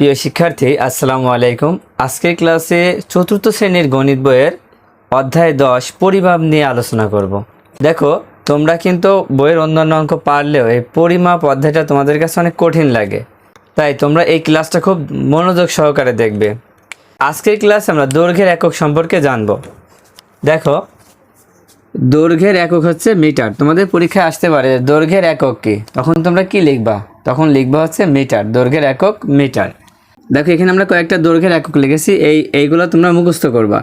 প্রিয় শিক্ষার্থী, আসসালামু আলাইকুম। আজকের ক্লাসে চতুর্থ শ্রেণির গণিত বইয়ের অধ্যায় দশ পরিমাপ নিয়ে আলোচনা করব। দেখো, তোমরা কিন্তু বইয়ের অন্যান্য অঙ্ক পারলেও এই পরিমাপ অধ্যায়টা তোমাদের কাছে অনেক কঠিন লাগে। তাই তোমরা এই ক্লাসটা খুব মনোযোগ সহকারে দেখবে। আজকের ক্লাসে আমরা দৈর্ঘ্যের একক সম্পর্কে জানব। দেখো, দৈর্ঘ্যের একক হচ্ছে মিটার। তোমাদের পরীক্ষায় আসতে পারে দৈর্ঘ্যের একক কি। তখন তোমরা কি লিখবা? তখন লিখবা হচ্ছে মিটার। দৈর্ঘ্যের একক মিটার। দেখো, এখানে আমরা কয়েকটা দৈর্ঘ্যের একক লিখেছি। এই, এইগুলো তোমরা মুখস্থ করবা।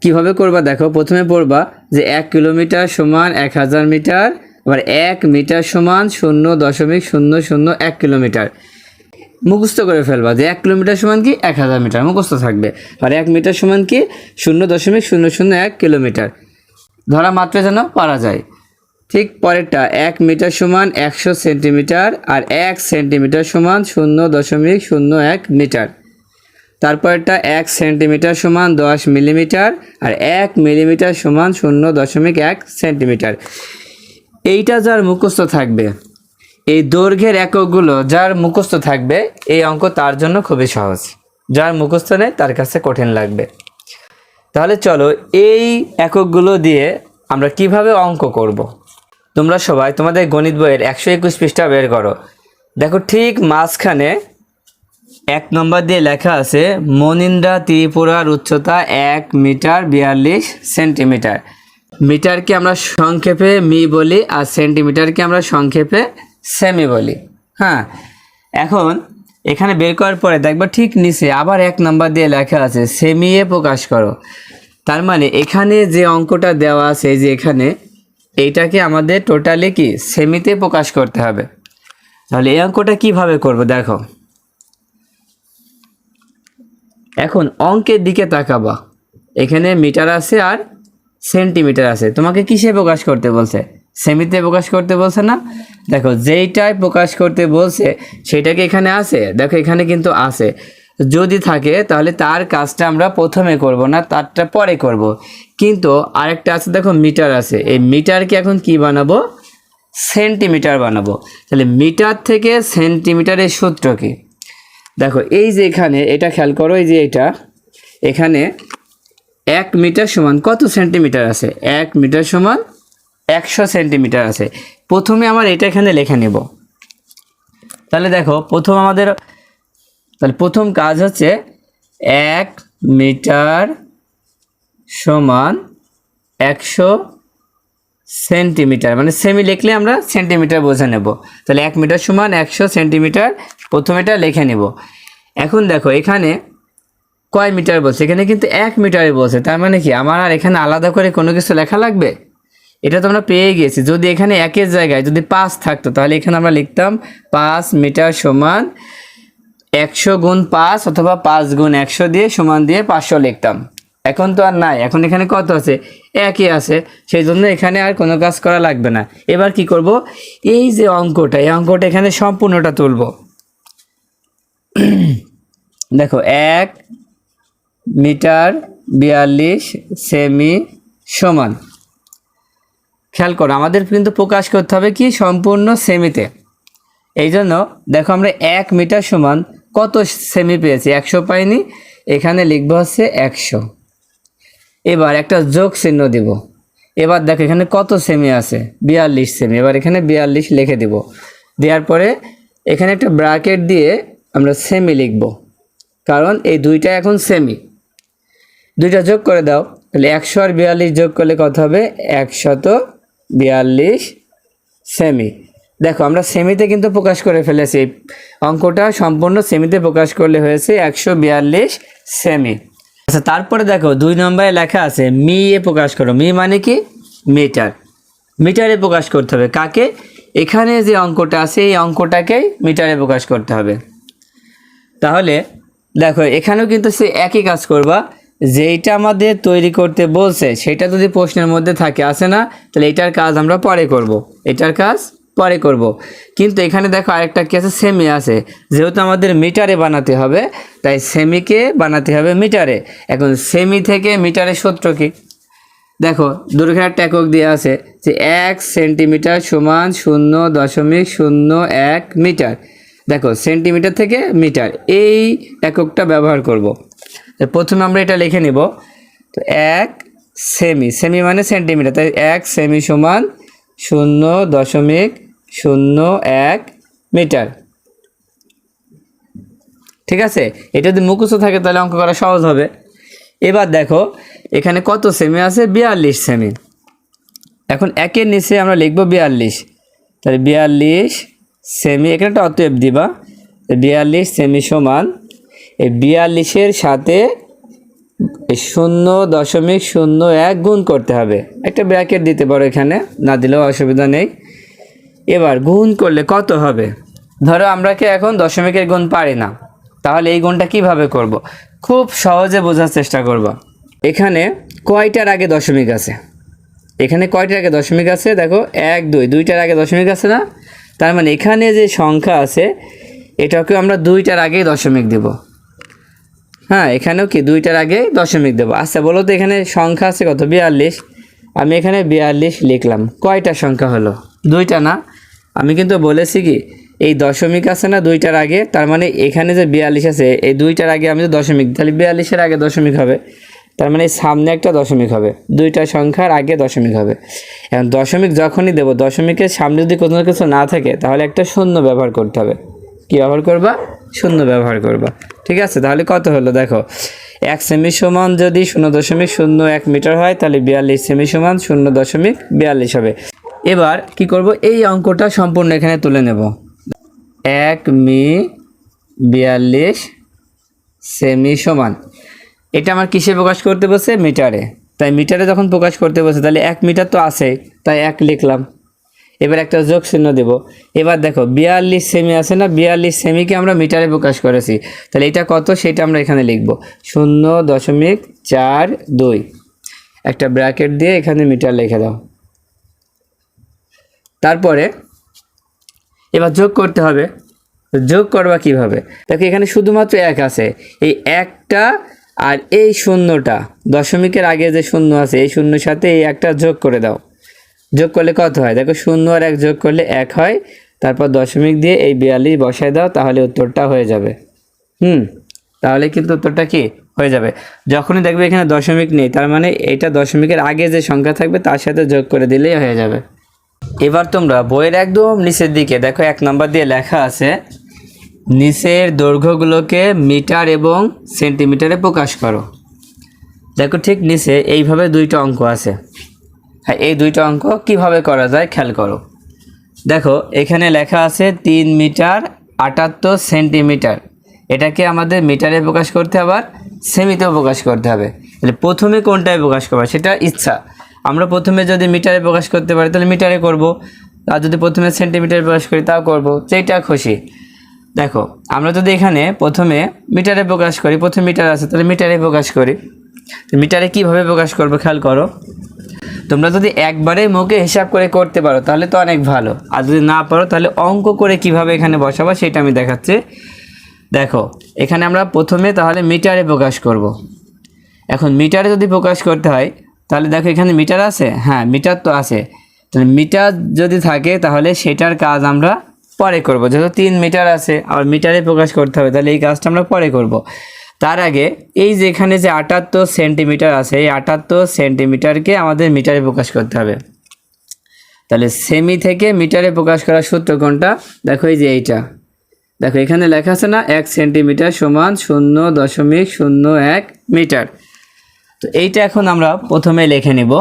কীভাবে করবা? দেখো, প্রথমে পড়বা যে এক কিলোমিটার সমান এক হাজার মিটার আবার এক মিটার সমান শূন্য দশমিক শূন্য শূন্য এক কিলোমিটার। মুখস্থ করে ফেলবা যে এক কিলোমিটার সমান কি? এক হাজার মিটার। মুখস্থ থাকবে। আর এক মিটার সমান কি? শূন্য দশমিক শূন্য শূন্য এক কিলোমিটার। ধরা মাত্রা যেন পারা যায়। ঠিক পরেরটা, এক মিটার সমান একশো সেন্টিমিটার আর এক সেন্টিমিটার সমান শূন্য দশমিক শূন্য এক মিটার। তারপরেরটা, এক সেন্টিমিটার সমান দশ মিলিমিটার আর এক মিলিমিটার সমান শূন্য দশমিক এক সেন্টিমিটার। এইটা যার মুখস্থ থাকবে, এই দৈর্ঘ্যের এককগুলো যার মুখস্থ থাকবে, এই অঙ্ক তার জন্য খুবই সহজ। যার মুখস্থ নেই, তার কাছে কঠিন লাগবে। তাহলে চলো, এই এককগুলো দিয়ে আমরা কীভাবে অঙ্ক করব। তোমরা সবাই তোমাদের গণিত বইয়ের একশো একুশ পৃষ্ঠা বের করো। দেখো ঠিক মাঝখানে এক নম্বর দিয়ে লেখা আছে, মনিন্দ্রা ত্রিপুরার উচ্চতা এক মিটার বিয়াল্লিশ সেন্টিমিটার। মিটারকে আমরা সংক্ষেপে মি বলি আর সেন্টিমিটারকে আমরা সংক্ষেপে সেমি বলি। হ্যাঁ এখন এখানে বের করার পরে দেখবা ঠিক নিচে আবার এক নাম্বার দিয়ে লেখা আছে, সেমিয়ে প্রকাশ করো। তার মানে এখানে যে অঙ্কটা দেওয়া আছে যে এখানে এইটাকে আমাদের টোটালি কি সেমিতে প্রকাশ করতে হবে। তাহলে এই অঙ্কটা কীভাবে করব দেখো। এখন অঙ্কের দিকে তাকাবা। এখানে মিটার আছে আর সেন্টিমিটার আছে। তোমাকে কিসে প্রকাশ করতে বলছে? সেমিতে প্রকাশ করতে বলছে না? দেখো, যেইটাই প্রকাশ করতে বলছে, সেটাকে এখানে আছে। দেখো, এখানে কিন্তু আছে। যদি থাকে, তাহলে তার কাজটা আমরা প্রথমে করব না, তারটা পরে করব। কিন্তু আরেকটা আছে, দেখো মিটার আছে। এই মিটারকে এখন কি বানাবো? সেন্টিমিটার বানাবো। তাহলে মিটার থেকে সেন্টিমিটারের সূত্র কি দেখো, এই যে এখানে, এটা খেয়াল করো, এই যে এটা। এখানে এক মিটার সমান কত সেন্টিমিটার আছে? এক মিটার সমান একশো সেন্টিমিটার আছে। প্রথমে আমার এটা এখানে লিখে নেব। তাহলে দেখো, প্রথম আমাদের তাহলে প্রথম কাজ হচ্ছে এক মিটার সমান একশো সেন্টিমিটার। মানে সেমি লিখলে আমরা সেন্টিমিটার বোঝা নেব। তাহলে এক মিটার সমান একশো সেন্টিমিটার প্রথমে এটা লিখে নেব। এখন দেখো, এখানে কয় মিটার বলছে? এখানে কিন্তু এক মিটারে বলছে। তার মানে কি? আমার আর এখানে আলাদা করে কোনো কিছু লেখা লাগবে? এটা তো আমরা পেয়ে গেছি যদি এখানে একের জায়গায় যদি পাঁচ থাকতো, তাহলে এখানে আমরা লিখতাম পাঁচ মিটার সমান একশো গুণ পাঁচ অথবা পাঁচ গুণ একশো দিয়ে সমান দিয়ে পাঁচশো লিখতাম। এখন তো আর নাই। এখন এখানে কত আছে? একই আছে। সেই জন্য এখানে আর কোনো কাজ করা লাগবে না। এবার কি করব? এই যে অঙ্কটা, এই অঙ্কটা এখানে সম্পূর্ণটা তুলব। দেখো, এক মিটার বিয়াল্লিশ সেমি সমান। খেয়াল করো, আমাদের কিন্তু প্রকাশ করতে হবে কি? সম্পূর্ণ সেমিতে। এই জন্য দেখো, আমরা এক মিটার সমান কত সেমি পেয়েছি? একশো পাইনি। এখানে লিখব হচ্ছে একশো। এবার একটা যোগ চিহ্ন দিব। এবার দেখো এখানে কত সেমি আছে? বিয়াল্লিশ সেমি এবার এখানে বিয়াল্লিশ লিখে দিব। দেওয়ার পরে এখানে একটা ব্রাকেট দিয়ে আমরা সেমি লিখব। কারণ এই দুইটা এখন সেমি দুইটা যোগ করে দাও। তাহলে একশো আর বিয়াল্লিশ যোগ করলে কত হবে? একশত বিয়াল্লিশ সেমি দেখো, আমরা সেমিতে কিন্তু প্রকাশ করে ফেলেছি। অঙ্কটা সম্পূর্ণ সেমিতে প্রকাশ করলে হয়েছে একশো বিয়াল্লিশ সেমি। আচ্ছা তারপরে দেখো, দুই নম্বরে লেখা আছে মি এ প্রকাশ করো। মি মানে কি? মিটার। মিটারে প্রকাশ করতে হবে। কাকে? এখানে যে অঙ্কটা আছে, এই অঙ্কটাকেই মিটারে প্রকাশ করতে হবে। তাহলে দেখো, এখানেও কিন্তু সে একই কাজ করবা। যেইটা আমাদের তৈরি করতে বলছে, সেটা যদি প্রশ্নের মধ্যে থাকে আসে না, তাহলে এটার কাজ আমরা পরে করব। এটার কাজ পরে করব। কিন্তু এখানে দেখো আরেকটা কি আছে? সেমি আছে। যেহেতু আমাদের মিটারে বানাতে হবে, তাই সেমিকে বানাতে হবে মিটারে এখন সেমি থেকে মিটারের সূত্র কি? দেখো দৈর্ঘ্যের একটা একক দিয়ে আছে যে এক সেন্টিমিটার সমান শূন্য দশমিক শূন্য এক মিটার দেখো সেন্টিমিটার থেকে মিটার এই এককটা ব্যবহার করব। প্রথমে আমরা এটা লিখে নিব। তো এক সেমি সেমি মানে সেন্টিমিটার তাই এক সেমি সমান শূন্য দশমিক শূন্য এক মিটার। ঠিক আছে? এটা যদি মুখস্থ থাকে তাহলে অঙ্ক করা সহজ হবে। এবার দেখো, এখানে কত সেমি আছে? বিয়াল্লিশ সেমি এখন একের নিচে আমরা লিখব বিয়াল্লিশ। তাহলে বিয়াল্লিশ সেমি এখানে একটা অতএব দিবা। বিয়াল্লিশ সেমি সমান, এই বিয়াল্লিশের সাথে শূন্য দশমিক শূন্য এক গুণ করতে হবে। একটা ব্র্যাকেট দিতে পারো এখানে, না দিলেও অসুবিধা নেই। এবার গুণ করলে কত হবে? ধরো আমরা কি এখন দশমিকের গুণ পারি না, তাহলে এই গুণটা কীভাবে করব। খুব সহজে বোঝার চেষ্টা করব। এখানে কয়টার আগে দশমিক আছে? এখানে কয়টার আগে দশমিক আছে? দেখো, এক, দুই, দুইটার আগে দশমিক আছে না? তার মানে এখানে যে সংখ্যা আছে এটাকে আমরা দুইটার আগেই দশমিক দেব। হ্যাঁ এখানেও কি দুইটার আগে দশমিক দেবো? আচ্ছা বলো তো এখানে সংখ্যা আছে কত? বিয়াল্লিশ। আমি এখানে বিয়াল্লিশ লিখলাম। কয়টা সংখ্যা হলো? দুইটা না? আমি কিন্তু বলেছি কি, এই দশমিক আছে না দুইটার আগে, তার মানে এখানে যে বিয়াল্লিশ আছে, এই দুইটার আগে আমি যে দশমিক, তাহলে বিয়াল্লিশের আগে দশমিক হবে। তার মানে সামনে একটা দশমিক হবে, দুইটা সংখ্যার আগে দশমিক হবে। এখন দশমিক যখনই দেবো, দশমিকের সামনে যদি কোনো কিছু না থাকে, তাহলে একটা শূন্য ব্যবহার করতে হবে। কী ব্যবহার করবা? শূন্য ব্যবহার করবা। ঠিক আছে, তাহলে কত হলো দেখো, এক সেমি সমান যদি শূন্য দশমিক শূন্য এক মিটার হয়, তাহলে বিয়াল্লিশ সেমি সমান শূন্য দশমিক বিয়াল্লিশ হবে। এবার কি করব? এই অঙ্কটা সম্পূর্ণ এখানে তুলে নেব। এক মি বিয়াল্লিশ সেমি সমান। এটা আমার কিসে প্রকাশ করতে বসে? মিটারে। তাই মিটারে যখন প্রকাশ করতে বসে, তাহলে এক মিটার তো আছে, তাই এক লিখলাম। এবার একটা যোগ চিহ্ন দেব। এবার দেখো, বিয়াল্লিশ সেমি আছে না? বিয়াল্লিশ সেমিকে আমরা মিটারে প্রকাশ করেছি। তাহলে এটা কত? সেটা আমরা এখানে লিখব। শূন্য দশমিক চার দুই। একটা ব্র্যাকেট দিয়ে এখানে মিটার লিখে দাও। তারপরে এবার যোগ করতে হবে। যোগ করবা কীভাবে? দেখো, এখানে শুধুমাত্র এক আছে। এই একটা আর এই শূন্যটা, দশমিকের আগে যে শূন্য আছে, এই শূন্যর সাথে এই একটা যোগ করে দাও। যোগ করলে কত হয়? দেখো, শূন্য আর এক যোগ করলে এক হয়। তারপর দশমিক দিয়ে এই বিয়াল্লিশ বসায় দাও, তাহলে উত্তরটা হয়ে যাবে। হুম, তাহলে কিন্তু উত্তরটা কি? হয়ে যাবে। যখনই দেখবে এখানে দশমিক নেই, তার মানে এটা দশমিকের আগে যে সংখ্যা থাকবে, তার সাথে যোগ করে দিলেই হয়ে যাবে। এবার তোমরা বইয়ের একদম নিচের দিকে, দেখো এক নাম্বার দিয়ে লেখা আছে, নিচের দৈর্ঘ্যগুলোকে মিটার এবং সেন্টিমিটারে প্রকাশ করো। দেখো ঠিক নিচে এইভাবে দুইটা অঙ্ক আছে। হ্যাঁ এই দুইটা অঙ্ক কীভাবে করা যায় খেয়াল করো। দেখো, এখানে লেখা আছে তিন মিটার আটাত্তর সেন্টিমিটার। এটাকে আমাদের মিটারে প্রকাশ করতে আবার, সেমিতেও প্রকাশ করতে হবে। তাহলে প্রথমে কোনটায় প্রকাশ করব? সেটা ইচ্ছা। আমরা প্রথমে যদি মিটারে প্রকাশ করতে পারি, তাহলে মিটারে করব। আর যদি প্রথমে সেন্টিমিটারে প্রকাশ করি, তাও করব। যেটা খুশি। দেখো, আমরা যদি এখানে প্রথমে মিটারে প্রকাশ করি, প্রথমে মিটার আছে, তাহলে মিটারে প্রকাশ করি। মিটারে কীভাবে প্রকাশ করব খেয়াল করো। তোমরা যদি একবারে মুখে হিসাব করে করতে পারো, তাহলে তো অনেক ভালো। আর যদি না পারো, তাহলে অঙ্ক করে কীভাবে এখানে বসাবো, সেটা আমি দেখাচ্ছি। দেখো, এখানে আমরা প্রথমে তাহলে মিটারে প্রকাশ করব। এখন মিটারে যদি প্রকাশ করতে হয় তাহলে দেখো এখানে মিটার আছে? হ্যাঁ মিটার তো আছে। তাহলে মিটার যদি থাকে, তাহলে সেটার কাজ আমরা পরে করব। যেহেতু তিন মিটার আছে আবার মিটারে প্রকাশ করতে হবে, তাহলে এই কাজটা আমরা পরে করব। তার আগে এই যে এখানে যে আটাত্তর সেন্টিমিটার আছে, এই আটাত্তর সেন্টিমিটারকে আমাদের মিটারে প্রকাশ করতে হবে। তাহলে সেমি থেকে মিটারে প্রকাশ করার সূত্র কোনটা দেখো এই যে এইটা। দেখো এখানে লেখা আছে না, এক সেন্টিমিটার সমান শূন্য দশমিক শূন্য এক মিটার। তো এইটা এখন আমরা প্রথমে লিখে নিব।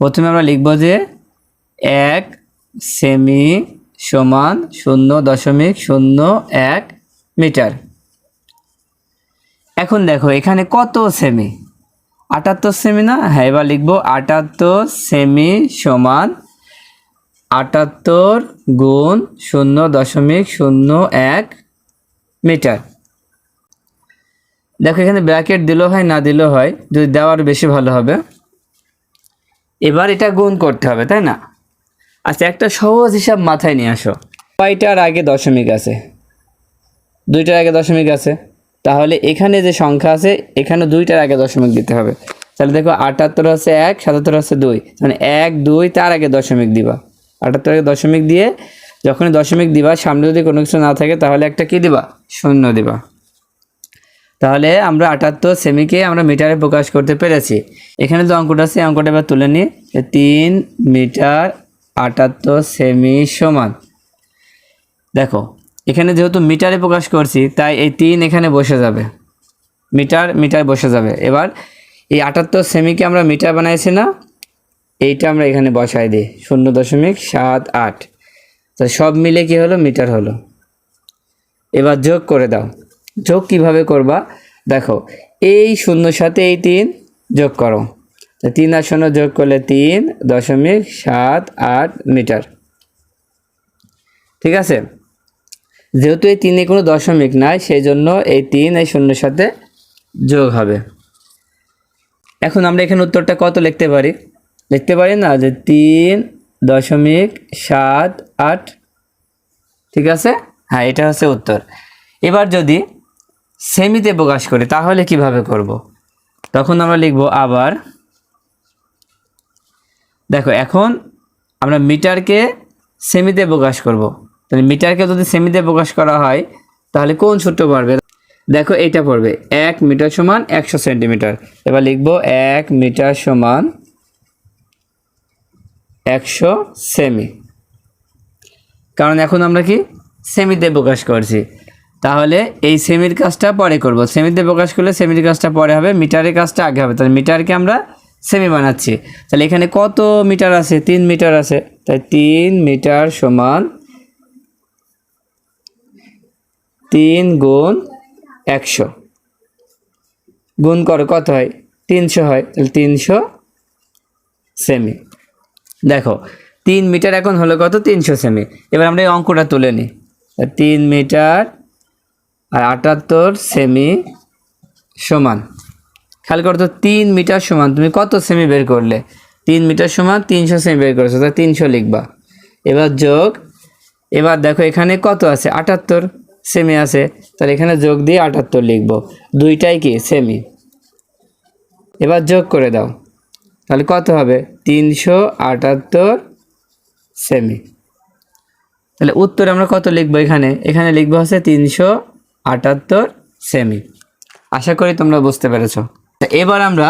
প্রথমে আমরা লিখব যে এক সেমি সমান শূন্য দশমিক শূন্য এক মিটার। এখন দেখো, এখানে কত সেমি? আটাত্তর সেমি না? হ্যাঁ এবার লিখব আটাত্তর সেমি সমান আটাত্তর গুণ শূন্য দশমিক শূন্য এক মিটার। দেখো, এখানে ব্র্যাকেট দিলেও হয়, না দিলেও হয়। যদি দেওয়ার বেশি ভালো হবে। এবার এটা গুণ করতে হবে, তাই না? আচ্ছা একটা সহজ হিসাব মাথায় নিয়ে আসো। কয়টার আগে দশমিক আছে? দুইটার আগে দশমিক আছে। তাহলে এখানে যে সংখ্যা আছে, এখানে দুইটার আগে দশমিক দিতে হবে। তাহলে দেখো, আটাত্তর হচ্ছে এক, সাতাত্তর হচ্ছে দুই। মানে এক, দুই, তার আগে দশমিক দিবা। আটাত্তর আগে দশমিক দিয়ে যখন দশমিক দিবা, সামনে যদি কোনো কিছু না থাকে, তাহলে একটা কি দিবা? শূন্য দিবা। তাহলে আমরা আটাত্তর সেমিকে আমরা মিটারে প্রকাশ করতে পেরেছি। এখানে যে অঙ্কটা আছে অঙ্কটা এবার তুলে নিই। তিন মিটার আটাত্তর সেমি সমান। দেখো, এখানে যেহেতু মিটারে প্রকাশ করছি, তাই এই তিন এখানে বসে যাবে। মিটার মিটার বসে যাবে। এবার এই আটাত্তর সেমিকে আমরা মিটার বানাইছি না, এইটা আমরা এখানে বসাই দিই। শূন্য দশমিক সাত আট। তো সব মিলে কি হলো? মিটার হলো। এবার যোগ করে দাও। যোগ কীভাবে করবা? দেখো, এই শূন্যর সাথে এই তিন যোগ করো। তিন আর শূন্য যোগ করলে তিন দশমিক সাত আট মিটার। ঠিক আছে? যেহেতু এই তিনে কোনো দশমিক নাই সেই জন্য এই তিন এই শূন্যর সাথে যোগ হবে। এখন আমরা এখানে উত্তরটা কত লিখতে পারি? লিখতে পারি না যে তিন দশমিক সাত আট। ঠিক আছে? হ্যাঁ এটা হচ্ছে উত্তর। এবার যদি সেমিতে প্রকাশ করি, তাহলে কীভাবে করব। তখন আমরা লিখব আবার, দেখো এখন আমরা মিটারকে সেমিতে প্রকাশ করব। তাহলে মিটারকে যদি সেমিতে প্রকাশ করা হয়, তাহলে কোন সূত্র পড়বে? দেখো এটা পড়বে, এক মিটার সমান একশো সেন্টিমিটার। এবার লিখব এক মিটার সমান একশো সেমি। কারণ এখন আমরা কি? সেমিতে প্রকাশ করছি। তাহলে এই সেমির কাজটা পরে করব। সেমিতে প্রকাশ করলে সেমির কাজটা পরে হবে, মিটারের কাজটা আগে হবে। তাহলে মিটারকে আমরা সেমি বানাচ্ছি। তাহলে এখানে কত মিটার আছে? তিন মিটার আছে। তাই তিন মিটার সমান তিন গুণ একশো। গুণ করো, কত হয়? তিনশো হয়। তাহলে তিনশো সেমি। দেখো, তিন মিটার এখন হলো কত? তিনশো সেমি। এবার আমরা এই অঙ্কটা তুলে নিই। তিন মিটার আর আটাত্তর সেমি সমান। খেয়াল করো তো তিন মিটার সমান। তুমি কত সেমি বের করলে? তিন মিটার সমান তিনশো সেমি বের করেছ তা তিনশো লিখবা। এবার যোগ, এবার দেখো এখানে কত আছে? আটাত্তর সেমি আছে, তাহলে এখানে যোগ দিয়ে আটাত্তর লিখব। দুইটাই কি? সেমি এবার যোগ করে দাও। তাহলে কত হবে? তিনশো আটাত্তর সেমি তাহলে উত্তর আমরা কত লিখব এখানে? এখানে লিখব হচ্ছে তিনশো আটাত্তর সেমি আশা করি তোমরা বুঝতে পেরেছ এবার আমরা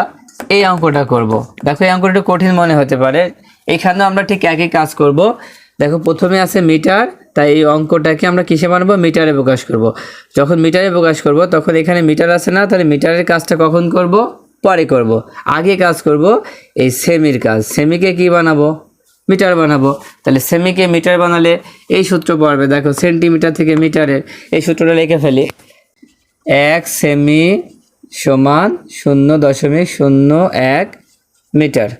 এই অঙ্কটা করব। দেখো এই অঙ্কটা কঠিন মনে হতে পারে এখানেও আমরা ঠিক একই কাজ করব। দেখো প্রথমে আছে মিটার, তাই এই অঙ্কটাকে আমরা কিসে বানাবো মিটারে প্রকাশ করব। যখন মিটারে প্রকাশ করব, তখন এখানে মিটার আছে না তাহলে মিটারের কাজটা কখন করব পরে করব। আগে কাজ করব এই সেমির কাজ সেমিকে কি বানাবো মিটার বানাবো। তাহলে সেমিকে মিটার বানালে এই সূত্র পড়বে। দেখো সেন্টিমিটার থেকে মিটারের এই সূত্রটা লিখে ফেলি। এক সেমি সমান শূন্য দশমিক শূন্য এক মিটার।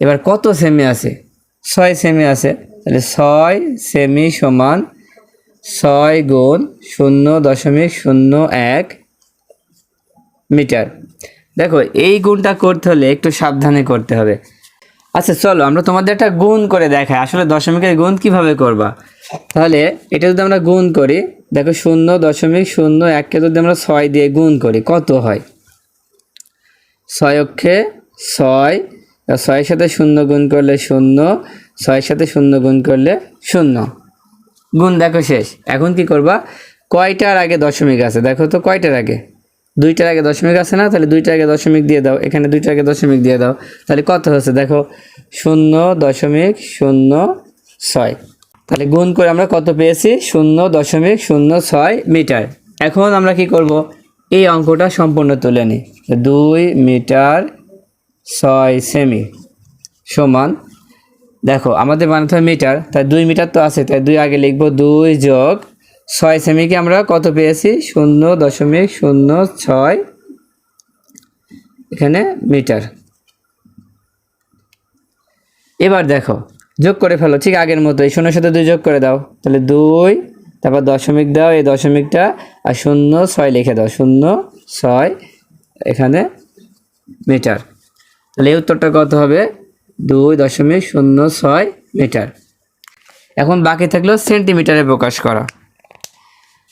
এবার কত সেমি আছে? ছয় সেমি আছে। তাহলে ছয় সেমি সমান ছয় গুণ শূন্য দশমিক শূন্য এক মিটার। দেখো এই গুণটা করতে হলে একটু সাবধানে করতে হবে। আচ্ছা চলো, আমরা তোমাদের একটা গুণ করে দেখাই। আসলে দশমিকের গুণ কীভাবে করবা? তাহলে, এটা যদি আমরা গুণ করি, দেখো, শূন্য দশমিক শূন্য এককে যদি আমরা ছয় দিয়ে গুণ করি, কত হয়? ছয় অক্ষে ছয় ছয়ের সাথে শূন্য গুণ করলে শূন্য, ছয়ের সাথে শূন্য গুণ করলে শূন্য। গুণ দেখো শেষ। এখন কি করবা? কয়টার আগে দশমিক আছে? দেখো তো, কয়টার আগে? দুইটার আগে দশমিক আছে না? তাহলে দুইটার আগে দশমিক দিয়ে দাও। এখানে দুইটার আগে দশমিক দিয়ে দাও। তাহলে কত হচ্ছে? দেখো, শূন্য দশমিক শূন্য ছয়। তাহলে গুণ করে আমরা কত পেয়েছি? শূন্য দশমিক শূন্য ছয় মিটার। এখন আমরা কি করব? এই অঙ্কটা সম্পূর্ণ তুলে নিই। দুই মিটার ছয় সেমি সমান, দেখো, আমাদের বানাতে হবে মিটার, তাই দুই মিটার তো আছে, তাই দুই আগে লিখব দুই যোগ ছয় সেমিকে আমরা কত পেয়েছি? শূন্য দশমিক শূন্য ছয় এখানে মিটার। এবার দেখো, যোগ করে ফেলো, ঠিক আগের মতো, এই শূন্যের সাথে দুই যোগ করে দাও। তাহলে দুই, তারপর দশমিক দাও, এই দশমিকটা, আর শূন্য ছয় লিখে দাও, শূন্য ছয় এখানে মিটার। তাহলে এই উত্তরটা কত হবে? দুই দশমিক শূন্য ছয় মিটার। এখন বাকি থাকল সেন্টিমিটারে প্রকাশ করা।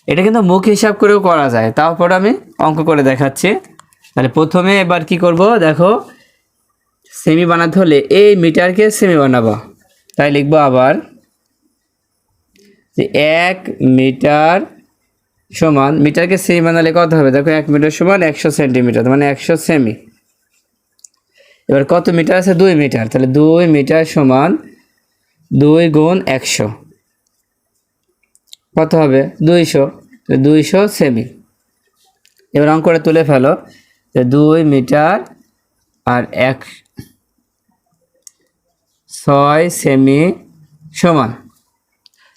এটা কিন্তু মুখ হিসাব করেও করা যায়। তারপর আমি অঙ্ক করে দেখাচ্ছি। তাহলে প্রথমে এবার কি করব? দেখো সেমি বানাতে হলে এই মিটারকে সেমি বানাবো। তাই লিখব আবার যে এক মিটার সমান, মিটারকে সেমি বানালে কত হবে? দেখো, এক মিটার সমান একশো সেন্টিমিটার মানে একশো সেমি এবার কত মিটার আছে? দুই মিটার। তাহলে দুই মিটার সমান দুই গুণ একশো। কত হবে? দুইশো। দুইশো সেমি। এবার অঙ্কটা তুলে ফেলো। যে দুই মিটার আর এক ছয় সেমি সমান।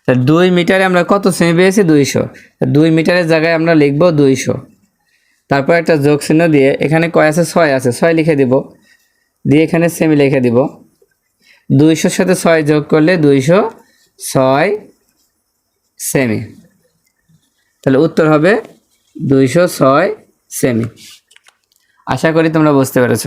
তা দুই মিটারে আমরা কত সেমি পেয়েছি? দুইশো। দুই মিটারের জায়গায় আমরা লিখব দুইশো। তারপর একটা যোগ চিহ্ন দিয়ে এখানে কয় আছে? ছয় আছে। ছয় লিখে দিব। দিয়ে এখানে সেমি লিখে দিব। দুইশোর সাথে ছয় যোগ করলে দুইশো ছয় সেমি। তাহলে উত্তর হবে দুইশো ছয় সেমি। আশা করি তোমরা বুঝতে পেরেছ।